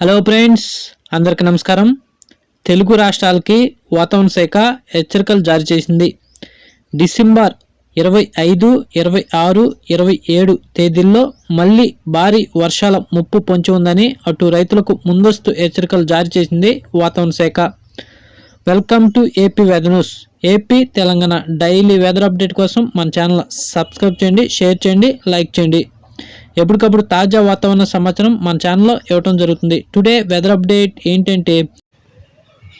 Hello friends అందరికి నమస్కారం. తెలుగు రాష్ట్రాలకి వాతావరణ శాఖ హెచ్చరికలు జారీ చేసింది. డిసెంబర్ ఇరవై ఐదు ఇరవై ఆరు ఇరవై ఏడు తేదీల్లో మళ్ళీ భారీ వర్షాల ముప్పు పొంచి ఉందని అటు రైతులకు ముందస్తు హెచ్చరికలు జారీ చేసింది వాతావరణ శాఖ. Welcome to AP weather news AP Telangana daily weather update కోసం మన ఛానల్ సబ్స్క్రైబ్ చేయండి షేర్ చేయండి లైక్ చేయండి. ఎప్పటికప్పుడు తాజా వాతావరణ సమాచారం మన ఛానల్లో ఇవ్వటం జరుగుతుంది. టుడే వెదర్ అప్డేట్ ఏంటంటే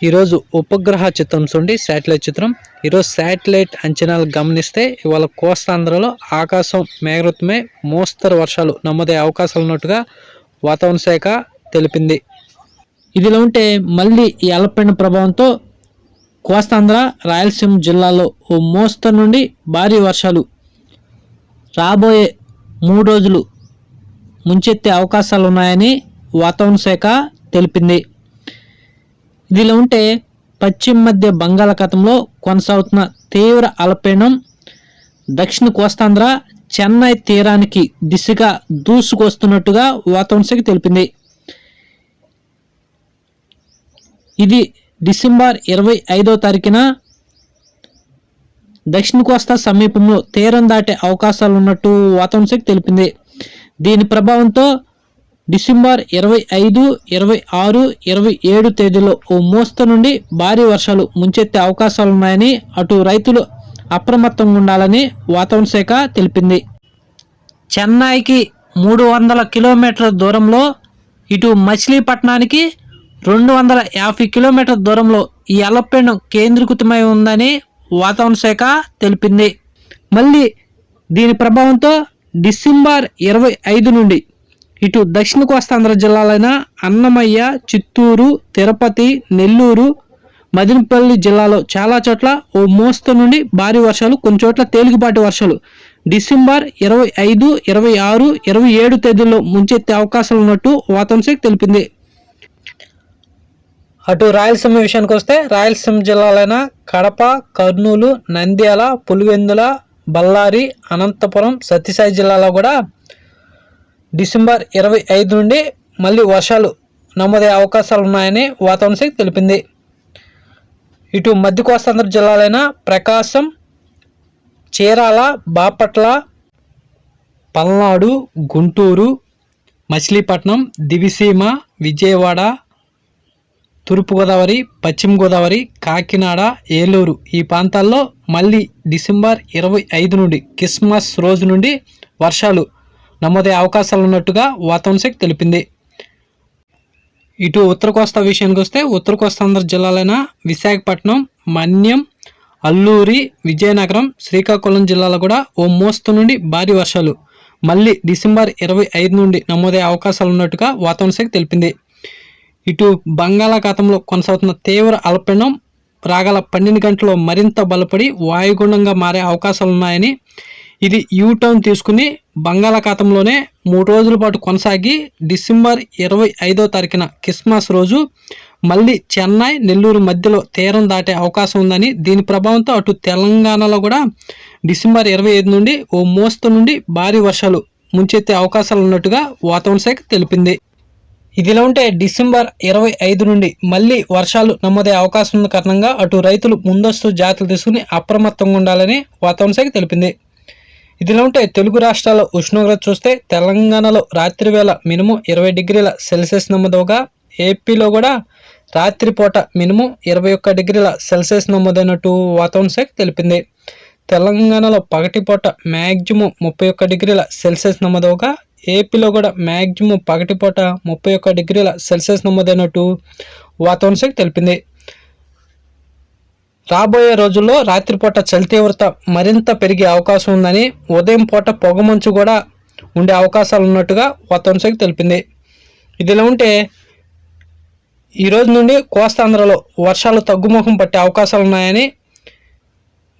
ఈరోజు ఉపగ్రహ చిత్రం చూడండి శాటిలైట్ చిత్రం. ఈరోజు శాటిలైట్ అంచనాలు గమనిస్తే ఇవాళ కోస్తాంధ్రలో ఆకాశం మేఘృతమే మోస్తరు వర్షాలు నమ్మదే అవకాశాలు ఉన్నట్టుగా వాతావరణ శాఖ తెలిపింది. ఇదిలో ఉంటే మళ్ళీ ఈ అల్పపీడన ప్రభావంతో కోస్తాంధ్ర రాయలసీమ జిల్లాలో ఓ మోస్తరు నుండి భారీ వర్షాలు రాబోయే మూడు రోజులు ముంచెత్తే అవకాశాలు ఉన్నాయని వాతావరణ శాఖ తెలిపింది. ఇదిలా ఉంటే పశ్చిమ మధ్య బంగాళాఖాతంలో కొనసాగుతున్న తీవ్ర అల్పపీడనం దక్షిణ కోస్తాంధ్ర చెన్నై తీరానికి దిశగా దూసుకొస్తున్నట్టుగా వాతావరణ శాఖ తెలిపింది. ఇది డిసెంబర్ ఇరవై ఐదో తారీఖున దక్షిణ కోస్తా సమీపంలో తీరం దాటే అవకాశాలు ఉన్నట్టు వాతావరణ శాఖ తెలిపింది. దీని ప్రభావంతో డిసెంబర్ ఇరవై ఐదు ఇరవై ఆరు ఇరవై ఏడు తేదీలో ఓ మోస్త నుండి భారీ వర్షాలు ముంచెత్తే అవకాశాలున్నాయని అటు రైతులు అప్రమత్తంగా ఉండాలని వాతావరణ శాఖ తెలిపింది. చెన్నైకి మూడు వందల కిలోమీటర్ల దూరంలో ఇటు మచిలీపట్నానికి రెండు వందల యాభై కిలోమీటర్ల దూరంలో ఈ అలపెండం కేంద్రీకృతమై ఉందని వాతావరణ శాఖ తెలిపింది. మళ్ళీ దీని ప్రభావంతో డిసెంబర్ ఇరవై ఐదు నుండి. ఇటు దక్షిణ కోస్తాంధ్ర జిల్లాలైన అన్నమయ్య చిత్తూరు తిరుపతి నెల్లూరు మదినపల్లి జిల్లాలో చాలా చోట్ల ఓ మోస్త నుండి భారీ వర్షాలు కొన్ని చోట్ల తేలికపాటి వర్షాలు. డిసెంబర్ ఇరవై ఐదు ఇరవై ఆరు ఇరవై ఏడు తేదీల్లో ముంచెత్తే అవకాశాలు ఉన్నట్టు వాతావరణ తెలిపింది. అటు రాయలసీమ విషయానికి వస్తే రాయలసీమ జిల్లాలైన కడప కర్నూలు నంద్యాల పులివెందుల బళ్ళారి అనంతపురం సత్యసాయి జిల్లాలో కూడా డిసెంబర్ ఇరవై ఐదు నుండి మళ్ళీ వర్షాలు నమోదయ్యే అవకాశాలు ఉన్నాయని వాతావరణ శాఖ తెలిపింది. ఇటు మధ్య కోస్తాంధ్ర జిల్లాలైన ప్రకాశం చీరాల బాపట్ల పల్నాడు గుంటూరు మచిలీపట్నం దివిసీమ విజయవాడ తూర్పుగోదావరి పశ్చిమ గోదావరి కాకినాడ ఏలూరు ఈ ప్రాంతాల్లో మళ్ళీ డిసెంబర్ ఇరవై ఐదు నుండి క్రిస్మస్ రోజు నుండి వర్షాలు నమోదయ్యే అవకాశాలు ఉన్నట్టుగా వాతావరణ శాఖ తెలిపింది. ఇటు ఉత్తర కోస్తా విషయానికి వస్తే ఉత్తర కోస్తాంధ్ర జిల్లాలైన విశాఖపట్నం మన్యం అల్లూరి విజయనగరం శ్రీకాకుళం జిల్లాలో కూడా ఓ మోస్తు నుండి భారీ వర్షాలు మళ్ళీ డిసెంబర్ ఇరవై ఐదు నుండి నమోదయ్యే అవకాశాలు ఉన్నట్టుగా వాతావరణ శాఖ తెలిపింది. ఇటు బంగాళాఖాతంలో కొనసాగుతున్న తీవ్ర అల్పీడనం రాగల పన్నెండు గంటల్లో మరింత బలపడి వాయుగుండంగా మారే అవకాశాలు ఉన్నాయని ఇది యూటర్న్ తీసుకుని బంగాళాఖాతంలోనే మూడు రోజుల పాటు కొనసాగి డిసెంబర్ ఇరవై ఐదో తారీఖున క్రిస్మస్ రోజు మళ్ళీ చెన్నై నెల్లూరు మధ్యలో తీరం దాటే అవకాశం ఉందని దీని ప్రభావంతో అటు తెలంగాణలో కూడా డిసెంబర్ ఇరవై ఐదు నుండి ఓ మోస్తు నుండి భారీ వర్షాలు ముంచెత్తే అవకాశాలు ఉన్నట్టుగా వాతావరణ శాఖ తెలిపింది. ఇదిలా ఉంటే డిసెంబర్ ఇరవై ఐదు నుండి మళ్ళీ వర్షాలు నమోదయ్యే అవకాశం ఉన్న కారణంగా అటు రైతులు ముందస్తు జాగ్రత్తలు తీసుకుని అప్రమత్తంగా ఉండాలని వాతావరణ శాఖ తెలిపింది. ఇదిలా ఉంటే తెలుగు రాష్ట్రాల ఉష్ణోగ్రత చూస్తే తెలంగాణలో రాత్రి వేళ మినిమం ఇరవై డిగ్రీల సెల్సియస్ నమోదవగా ఏపీలో కూడా రాత్రిపూట మినిమం ఇరవై ఒక్క డిగ్రీల సెల్సియస్ నమోదైనట్టు వాతావరణ శాఖ తెలిపింది. తెలంగాణలో పగటిపూట మ్యాక్సిమం ముప్పై ఒక్క డిగ్రీల సెల్సియస్ నమోదవగా ఏపీలో కూడా మ్యాక్సిమం పగటిపూట ముప్పై ఒక్క డిగ్రీల సెల్సియస్ నమోదైనట్టు వాతావరణ శాఖ తెలిపింది. రాబోయే రోజుల్లో రాత్రిపూట చలి తీవ్రత మరింత పెరిగే అవకాశం ఉందని ఉదయం పూట పొగమంచు కూడా ఉండే అవకాశాలు ఉన్నట్టుగా వాతావరణ శాఖ తెలిపింది. ఇదిలా ఉంటే ఈరోజు నుండి కోస్తాంధ్రలో వర్షాలు తగ్గుముఖం పట్టే అవకాశాలు ఉన్నాయని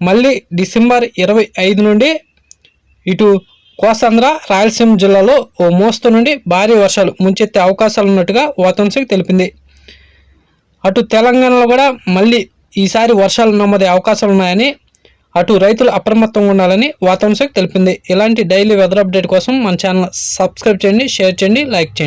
మళ్ళీ డిసెంబర్ ఇరవై ఐదు నుండి ఇటు కోస్తాంధ్ర రాయలసీమ జిల్లాలో ఓ మోస్తు నుండి భారీ వర్షాలు ముంచెత్తే అవకాశాలు ఉన్నట్టుగా వాతావరణ తెలిపింది. అటు తెలంగాణలో కూడా మళ్ళీ ఈసారి వర్షాలు నమ్మదే అవకాశాలు ఉన్నాయని అటు రైతులు అప్రమత్తంగా ఉండాలని వాతావరణ తెలిపింది. ఇలాంటి డైలీ వెదర్ అప్డేట్ కోసం మన ఛానల్ సబ్స్క్రైబ్ చేయండి షేర్ చేయండి లైక్ చేయండి.